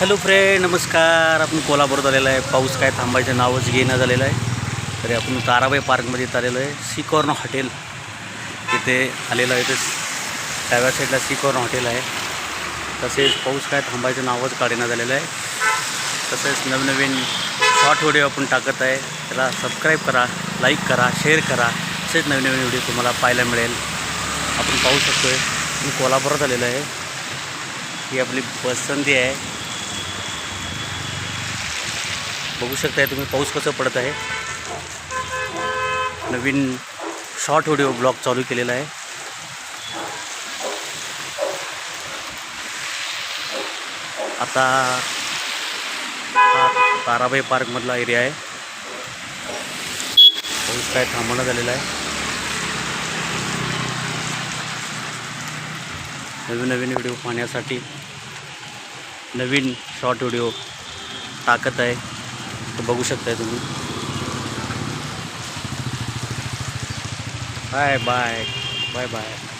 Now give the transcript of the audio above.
Hello friend नमस्कार. आपण कोल्हापूरात आलेलं आहे. पाऊस काय थांबायचं नावच घेणं झालेलं आहे. तरी आपण ताराबाई पार्कमध्ये इथं आलेलो आहे. सिकॉर्न हॉटेल. इथे आलेलं आहे. ते डाव्या साईडला सिकॉर्न हॉटेल आहे. तसेच पाऊस काय थांबायचं नावच काढेना झालेलं आहे. तसेच नवनवीन शॉर्ट व्हिडिओ आपण टाकत आहे. त्याला सबस्क्राईब करा लाईक करा शेअर करा. तसेच नवीन नवीन व्हिडिओ तुम्हाला पाहायला मिळेल. आपण पाहू शकतो आहे मी कोल्हापुरात आलेलो आहे. ही आपली पसंती आहे. बघू शकताय तुम्ही पाऊस कसं पडत आहे. नवीन शॉर्ट व्हिडिओ ब्लॉग चालू केलेला आहे. आता हा ताराबाई पार्कमधला एरिया आहे. पाऊस काय थांबवण्यात झालेला आहे. नवीन नवीन व्हिडिओ पाहण्यासाठी नवीन शॉर्ट व्हिडिओ टाकत आहे. बघू शकताय तुम्ही. Bye bye bye bye